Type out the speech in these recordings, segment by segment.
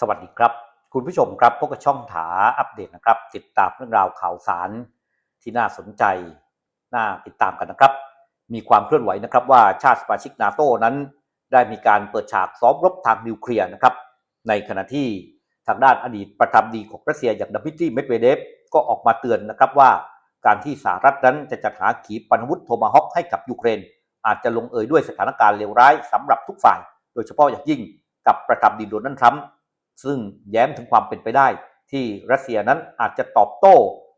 สวัสดีครับ คุณผู้ชมครับพบกับช่องถาอัปเดตนะครับ ติดตามเรื่องราวข่าวสารที่น่าสนใจ น่าติดตามกันนะครับ มีความเคลื่อนไหวนะครับว่าชาติสมาชิกนาโตนั้น ได้มีการเปิดฉากซ้อมรบทางนิวเคลียร์นะครับ ในขณะที่ทางด้านอดีตประธานาธิบดีของรัสเซียอย่างดมิตรีเมดเวเดฟก็ออกมาเตือนนะครับว่า การที่สหรัฐนั้นจะจัดหาขีปนาวุธโทมาฮอคให้กับยูเครน อาจจะลงเอยด้วยสถานการณ์เลวร้ายสำหรับทุกฝ่าย โดยเฉพาะอย่างยิ่งกับประธานาธิบดีโดนัลด์ทรัมป์ ซึ่งแย้มถึงความเป็นไปได้ ที่รัสเซียนั้นอาจจะตอบโต้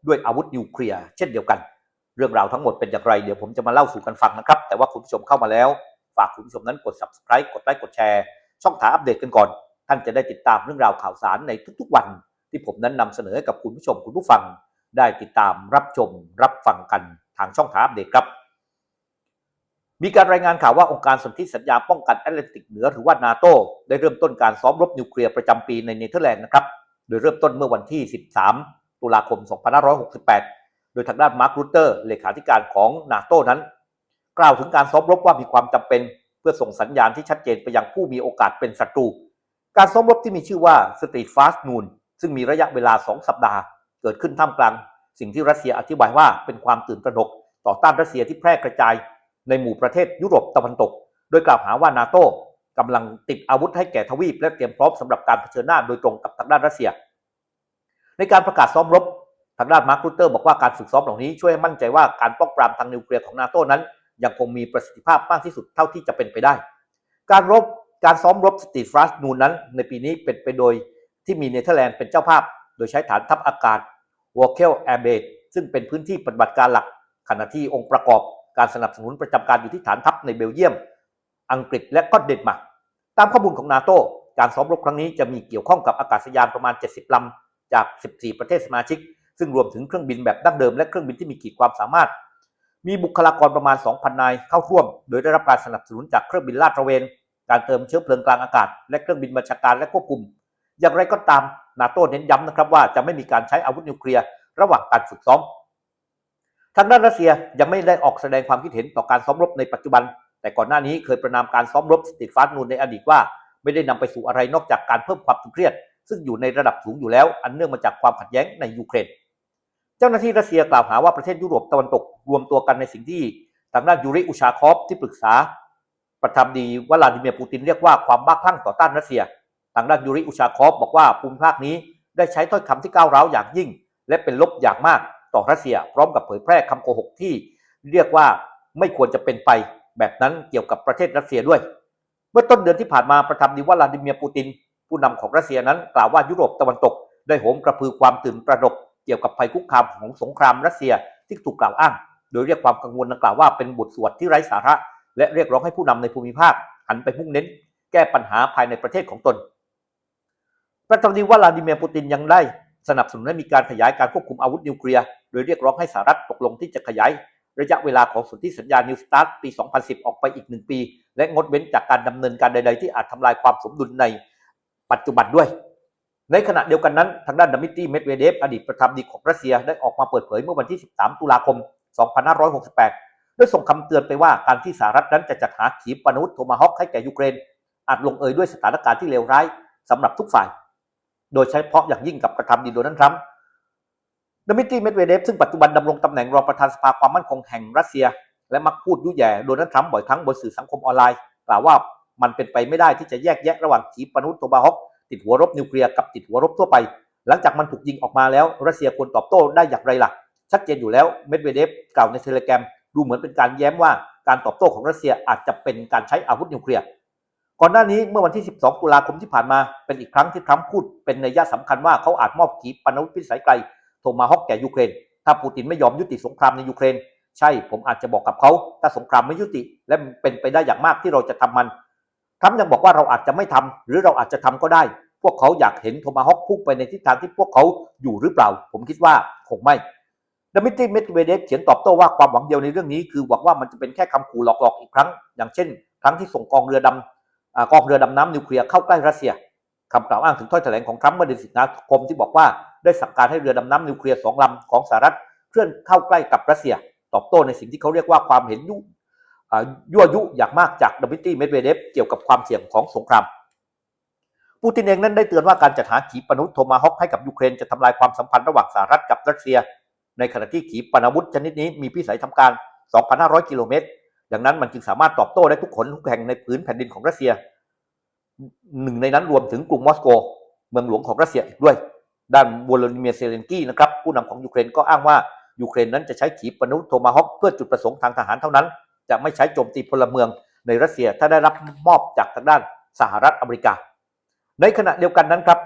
ด้วยอาวุธนิวเคลียร์เช่นเดียวกัน เรื่องราวทั้งหมดเป็นอย่างไรเดี๋ยวผมจะมาเล่าสู่กันฟังนะครับ แต่ว่าคุณผู้ชมเข้ามาแล้ว ฝากคุณผู้ชมนั้นกด subscribe กดไลค์กดแชร์ ช่องถาอัปเดตกันก่อน ท่านจะได้ติดตามเรื่องราวข่าวสารในทุกๆวัน ที่ผมนั้นนำเสนอให้กับคุณผู้ชมคุณผู้ฟัง ได้ติดตามรับชม รับฟังกันทางช่องถาอัปเดตครับ มีการรายงานข่าวว่าองค์การสนธิสัญญาป้องกันแอตแลนติกเหนือหรือว่านาโตได้เริ่มต้นการซ้อมรบนิวเคลียร์ประจำปีในเนเธอร์แลนด์นะครับ โดยเริ่มต้นเมื่อวันที่ 13 ตุลาคม 2568 โดยทางด้านมาร์ครูเตอร์ เลขาธิการของนาโตนั้น กล่าวถึงการซ้อมรบว่ามีความจำเป็น เพื่อส่งสัญญาณที่ชัดเจนไปยังผู้มีโอกาสเป็นศัตรู การซ้อมรบที่มีชื่อว่า Street Fast Noon ซึ่งมีระยะเวลา 2 สัปดาห์ เกิดขึ้นท่ามกลาง สิ่งที่รัสเซียอธิบายว่าเป็นความตื่นตระหนกต่อต้านรัสเซียที่แพร่กระจาย ในหมู่ประเทศยุโรปตะวันตก โดยกล่าวหาว่านาโต้กำลังติดอาวุธให้แก่ทวีป และเตรียมพร้อมสำหรับการเผชิญหน้าโดยตรงกับทางด้านรัสเซีย ในการประกาศซ้อมรบทางด้านมาร์ครูเตอร์บอกว่าการฝึกซ้อมเหล่านี้ช่วยให้มั่นใจว่าการป้องปรามทางนิวเคลียร์ของนาโต้นั้น ยังคงมีประสิทธิภาพมากที่สุดเท่าที่จะเป็นไปได้ การรบการซ้อมรบสตีฟรัสนูนนั้น ในปีนี้เป็นไปโดยที่มีเนเธอร์แลนด์เป็นเจ้าภาพ โดยใช้ฐานทัพอากาศวอลเคลแอร์เบดซึ่งเป็นพื้นที่ปฏิบัติการหลักขณะที่องค์ประกอบ การสนับสนุนประจำการอยู่ที่ฐานทัพในเบลเยียม อังกฤษและก็เดนมาร์กตามข้อมูลของนาโตการซ้อมรบครั้งนี้จะมีเกี่ยวข้องกับอากาศยานประมาณ 70 ลำ จาก 14 ประเทศสมาชิก ซึ่งรวมถึงเครื่องบินแบบดั้งเดิมและเครื่องบินที่มีขีดความสามารถ มีบุคลากรประมาณ 2,000 นายเข้าร่วม โดยได้รับการสนับสนุนจากเครื่องบินลาดตระเวน การเติมเชื้อเพลิงกลางอากาศ และเครื่องบินบัญชาการและควบคุม อย่างไรก็ตามนาโตเน้นย้ำนะครับว่าจะไม่มีการใช้อาวุธนิวเคลียร์ระหว่างการฝึกซ้อม ทางด้านรัสเซียยังไม่ได้ออกแสดงความคิดเห็นต่อการซ้อมรบในปัจจุบัน แต่ก่อนหน้านี้เคยประนามการซ้อมรบสติฟาสนูนในอดีตว่า ไม่ได้นำไปสู่อะไรนอกจากการเพิ่มความตึงเครียด ซึ่งอยู่ในระดับสูงอยู่แล้วอันเนื่องมาจากความขัดแย้งในยูเครน เจ้าหน้าที่รัสเซียกล่าวหาว่าประเทศยุโรปตะวันตกรวมตัวกันในสิ่งที่ทางด้านยูริอุชาคอฟที่ปรึกษา ประธานดีวลาดิเมียร์ปูตินเรียกว่าความบ้าคลั่งต่อต้านรัสเซีย ทางด้านยูริอุชาคอฟบอกว่าภูมิภาคนี้ได้ใช้ถ้อยคำที่ก้าวร้าวอย่างยิ่ง และเป็นลบอย่างมาก ต่อรัสเซีย พร้อมกับเผยแพร่คำโกหกที่เรียกว่าไม่ควรจะเป็นไปแบบนั้นเกี่ยวกับประเทศรัสเซียด้วย เมื่อต้นเดือนที่ผ่านมาประธานาธิวลาดิเมียร์ปูติน ผู้นำของรัสเซียนั้นกล่าวว่ายุโรปตะวันตก ได้โหมกระพือความตื่นตระหนกเกี่ยวกับภัยคุกคามของสงครามรัสเซียที่ถูกกล่าวอ้าง โดยเรียกความกังวลดังกล่าวว่าเป็นบทสวดที่ไร้สาระ และเรียกร้องให้ผู้นำในภูมิภาคหันไปมุ่งเน้น แก้ปัญหาภายในประเทศของตน ประธานาธิวลาดิเมียร์ปูตินยังได้สนับสนุนให้มีการขยายการควบคุมอาวุธนิวเคลียร์ โดยเรียกร้องให้สหรัฐตกลงที่จะขยายระยะเวลาของสนธิสัญญานิวสตาร์ทปี 2010 ออกไปอีกหนึ่งปี และงดเว้นจากการดำเนินการใด ๆ ที่อาจทำลายความสมดุลในปัจจุบันด้วย ในขณะเดียวกันนั้น ทางด้านดมิตรีเมดเวเดฟอดีตประธานาธิบดีของรัสเซียได้ออกมาเปิดเผยเมื่อวันที่ 13 ตุลาคม 2568 ด้วยส่งคำเตือนไปว่าการที่สหรัฐนั้นจะจัดหาขีปนาวุธโทมาฮอคให้แก่ยูเครน อาจลงเอยด้วยสถานการณ์ที่เลวร้ายสำหรับทุกฝ่าย โดยใช้เพาะอย่างยิ่งกับประธานาธิบดีโดนัลด์ทรัมป์ ดมิตรีเมดเวเดฟซึ่งปัจจุบันดำรงตำแหน่งรองประธานสภาความมั่นคงแห่งรัสเซีย และมักพูดยุแย่โดนัลด์ทรัมป์บ่อยครั้งบนสื่อสังคมออนไลน์กล่าวว่ามันเป็นไปไม่ได้ที่จะแยกแยะระหว่างขีปนาวุธโทมาฮอคติดหัวรบนิวเคลียร์กับติดหัวรบทั่วไป หลังจากมันถูกยิงออกมาแล้วรัสเซียควรตอบโต้ได้อย่างไรล่ะ ชัดเจนอยู่แล้วเมดเวเดฟกล่าวในเทเลแกรมดูเหมือนเป็นการแย้มว่าการตอบโต้ของรัสเซียอาจจะเป็นการใช้อาวุธนิวเคลียร์ก่อนหน้านี้เมื่อวันที่ 12 ตุลาคมที่ผ่านมาเป็นอีกครั้งที่ทรัมป์พูดเป็นนัยสำคัญว่าเขาอาจมอบขีปนาวุธพิสัยไกล โทมาฮอคแก่ยูเครน ถ้าปูตินไม่ยอมยุติสงครามในยูเครน ใช่ผมอาจจะบอกกับเขาถ้าสงครามไม่ยุติ และเป็นไปได้อย่างมากที่เราจะทำมันทรัมป์ยังบอกว่าเราอาจจะไม่ทำหรือเราอาจจะทำก็ได้ พวกเขาอยากเห็นโทมาฮอคพุ่งไปในทิศทางที่พวกเขาอยู่หรือเปล่า ผมคิดว่าคงไม่ดมิตรีเมดเวเดฟเขียนตอบโต้ว่าความหวังเดียวในเรื่องนี้คือหวังว่ามันจะเป็นแค่คำขู่หลอกๆอีกครั้ง อย่างเช่น ครั้งที่ส่งกองเรือดำกองเรือดำน้ำนิวเคลียร์เข้าใกล้รัสเซีย คำกล่าวอ้างถึงถ้อยแถลงของทรัมป์เมื่อเดือนสิงหาคมที่บอกว่าได้สั่งการให้เรือดำน้ำนิวเคลียร์สองลำของสหรัฐเคลื่อนเข้าใกล้กับรัสเซีย ตอบโต้ในสิ่งที่เขาเรียกว่าความเห็นยุยั่วยุอย่างมากจากดมิตรีเมดเวเดฟเกี่ยวกับความเสี่ยงของสงครามปูตินเองนั้นได้เตือนว่าการจัดหาขีปนาวุธโทมาฮอกให้กับยูเครนจะทำลายความสัมพันธ์ระหว่างสหรัฐกับรัสเซีย ในขณะที่ขีปนาวุธชนิดนี้มีพิสัยทำการ 2,500 กิโลเมตร ดังนั้นมันจึงสามารถตอบโต้ได้ทุกขนทุกแห่งในพื้นแผ่นดินของรัสเซีย หนึ่งในนั้นรวมถึงกรุงมอสโก เมืองหลวงของรัสเซียอีกด้วย ด้านวลาดิเมียร์เซเลนกี้นะครับผู้นำของยูเครนก็อ้างว่ายูเครนนั้นจะใช้ขีปนาวุธโทมาฮอกเพื่อจุดประสงค์ทางทหารเท่านั้น จะไม่ใช้โจมตีพลเมืองในรัสเซียถ้าได้รับมอบจากทางด้านสหรัฐอเมริกา ในขณะเดียวกันนั้นครับ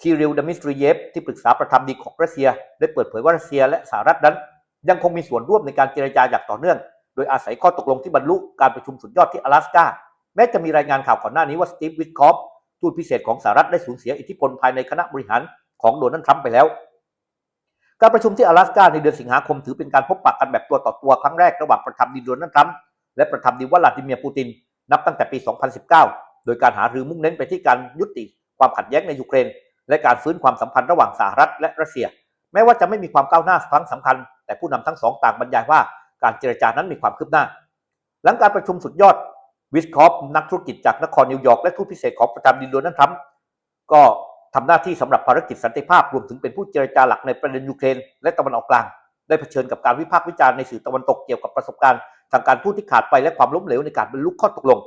คิริลดามิสตรีเยฟที่ปรึกษาประธานดีของรัสเซีย ได้เปิดเผยว่ารัสเซียและสหรัฐนั้น ยังคงมีส่วนร่วมในการเจรจาอย่างต่อเนื่อง โดยอาศัยข้อตกลงที่บรรลุการประชุมสุดยอดที่阿拉斯าแ ม้จะมีรายงานข่าวก่อนหน้านี้ว่าสตีฟวิทคอฟทูตพิเศษของสหรัฐได้สูญเสียอิทธิพลภายในคณะบริหารของโดนัลด์ทรัมป์ไปแล้ว การประชุมที่阿拉斯าในเดือนสิงหาคมถือเป็นการพบปะกันแบบตัวต่อตัวครั้งแรกระหว่างประธานดีโดนัลด์ทรัมป์และประธานดีวลาดิเมียร์ปูติน นับตั้งแต่ปี 2019 โดยการหารือมุ่งเน้นไปที่การยุติความขัดแย้งในยูเครน และการฟื้นความสัมพันธ์ระหว่างสหรัฐและรัสเซีย แม้ว่าจะไม่มีความก้าวหน้าครั้งสำคัญ แต่ผู้นำทั้งสองต่างบรรยายว่าการเจรจานั้นมีความคืบหน้า หลังการประชุมสุดยอด วิสคอฟนักธุรกิจจากนครนิวยอร์กและทูตพิเศษของประธานาธิบดีโดนัลด์ทรัมป์ก็ทำหน้าที่สำหรับภารกิจสันติภาพรวมถึงเป็นผู้เจรจาหลักในประเด็นยูเครน และตะวันออกกลาง ได้เผชิญกับการวิพากษ์วิจารณ์ในสื่อตะวันตกเกี่ยวกับประสบการณ์ทางการพูดที่ขาดไปและความล้มเหลวในการบรรลุข้อตกลง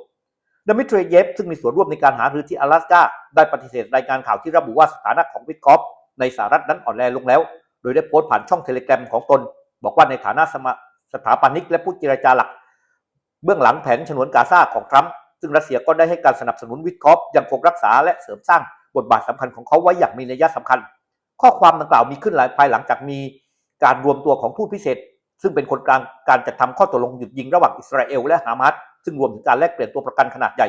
ดมิทรีเยฟซึ่งมีส่วนร่วมในการหารือที่阿拉斯加ได้ปฏิเสธรายงานข่าวที่ระบุว่าสถานะของวิสคอฟในสหรัฐนั้นอ่อนแรงลงแล้ว โดยได้โพสต์ผ่านช่องเทเลกราฟของตน บอกว่าในฐานะสมาสถาปนิกและผู้เจรจาหลัก เบื้องหลังแผนฉนวนกาซาของทรัมป์ซึ่งรัสเซียก็ได้ให้การสนับสนุนวิทคอฟยังคงรักษาและเสริมสร้างบทบาทสำคัญของเขาไว้อย่างมีนัยสำคัญ ข้อความดังกล่าวมีขึ้นหลายภายหลังจากมีการรวมตัวของผู้พิเศษ ซึ่งเป็นคนกลางการจัดทำข้อตกลงหยุดยิงระหว่างอิสราเอลและฮามาสซึ่งรวมถึงการแลกเปลี่ยนตัวประกันขนาดใหญ่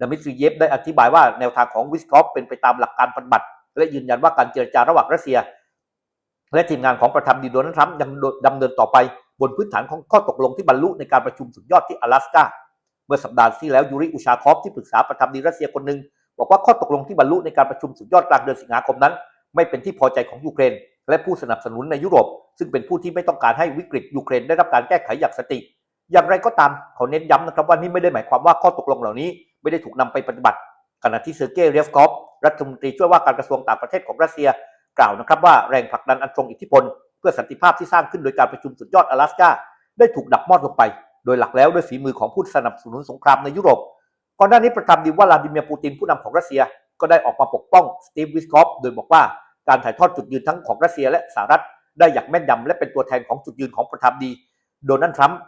ดามิทรีเยฟได้อธิบายว่าแนวทางของวิสคอฟเป็นไปตามหลักการปฏิบัติ และยืนยันว่าการเจรจาระหว่างรัสเซีย และทีมงานของประธานดีโดนัลด์ทรัมป์ยังดำเนินต่อไป บนพื้นฐานของข้อตกลงที่บรรลุในการประชุมสุดยอดที่阿拉斯าเมื่อสัปดาห์ที่แล้วยูริอุชาคอฟที่ปรึกษาประธานาธิบดีรัสเซียคนหนึ่งบอกว่าข้อตกลงที่บรรลุในการประชุมสุดยอดกลางเดือนสิงหาคมนั้น ไม่เป็นที่พอใจของยูเครน และผู้สนับสนุนในยุโรป ซึ่งเป็นผู้ที่ไม่ต้องการให้วิกฤตยูเครนได้รับการแก้ไขอย่างสติ อย่างไรก็ตามเขาเน้นย้ำนะครับว่านี่ไม่ได้หมายความว่าข้อตกลงเหล่านี้ไม่ได้ถูกนำไปปฏิบัติ ขณะที่เซอร์เกย์เรฟกอฟรัฐมนตรีช่วยว่าการกระทรวงต่างประเทศของรัสเซีย กล่าวนะครับว่าแรงผลักดันอันทรงอิทธิพล เพื่อสันติภาพที่สร้างขึ้นโดยการประชุมสุดยอด阿拉斯าได้ถูกดับมอดลงไป โดยหลักแล้วด้วยฝีมือของผู้สนับสนุนสงครามในยุโรป ก่อนหน้านี้ประธานาธิบดีวลาดิเมียร์ปูตินผู้นำของรัสเซีย ก็ได้ออกมาปกป้องสตีฟวิสคอฟโดยบอกว่าการถ่ายทอดจุดยืนทั้งของรัสเซียและสหรัฐได้อย่างแม่นยำและเป็นตัวแทนของจุดยืนของประธานาธิบดีโดนัลด์ทรัมป์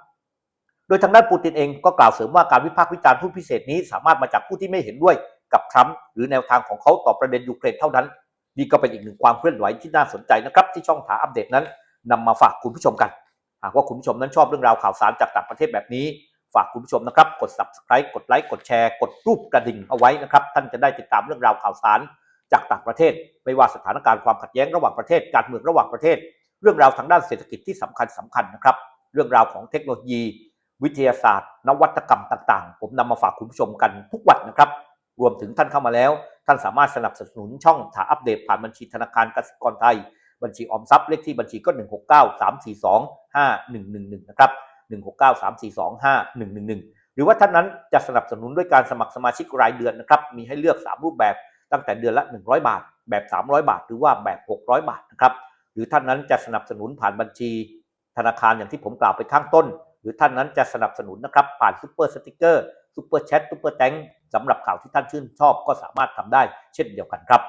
โดยทางด้านปูตินเองก็กล่าวเสริมว่าการวิพากษ์วิจารณ์ผู้พิเศษนี้สามารถมาจากผู้ที่ไม่เห็นด้วยกับทรัมป์หรือแนวทางของเขาต่อประเด็นยูเครนเท่านั้น นี่ก็เป็นอีกหนึ่งความเคลื่อนไหวที่น่าสนใจนะครับ ที่ช่องถาอัปเดตนั้นนำมาฝากคุณผู้ชมกัน หากว่าคุณผู้ชมนั้นชอบเรื่องราวข่าวสารจากต่างประเทศแบบนี้ ฝากคุณผู้ชมนะครับ กด subscribe กดไลค์กดแชร์กดรูปกระดิ่งเอาไว้นะครับท่านจะได้ติดตามเรื่องราวข่าวสารจากต่างประเทศ ไม่ว่าสถานการณ์ความขัดแย้งระหว่างประเทศการเมืองระหว่างประเทศ เรื่องราวทางด้านเศรษฐกิจที่สำคัญสำคัญนะครับเรื่องราวของเทคโนโลยี วิทยาศาสตร์ นวัตกรรมต่าง ๆ ผมนำมาฝากคุณผู้ชมกันทุกวันนะครับ รวมถึงท่านเข้ามาแล้ว ท่านสามารถสนับสนุนช่องถาอัปเดตผ่านบัญชีธนาคารกสิกรไทย บัญชีออมทรัพย์เลขที่บัญชีก็ 1 6 9 3 4 2 5 1 1 1 นะครับ 1 6 9 3 4 2 5 1 1 1 หรือว่าท่านนั้นจะสนับสนุนด้วยการสมัครสมาชิกรายเดือนนะครับ มีให้เลือก 3 รูปแบบตั้งแต่เดือนละ 100 บาท แบบ 300 บาท หรือว่าแบบ 600 บาทนะครับหรือท่านนั้นจะสนับสนุนผ่านบัญชี ธนาคารอย่างที่ผมกล่าวไปข้างต้น หรือท่านนั้นจะสนับสนุนนะครับผ่านซูเปอร์สติกเกอร์ ซูเปอร์แชทซูเปอร์แตงสำหรับข่าวที่ท่านชื่นชอบก็สามารถทำได้เช่นเดียวกันครับ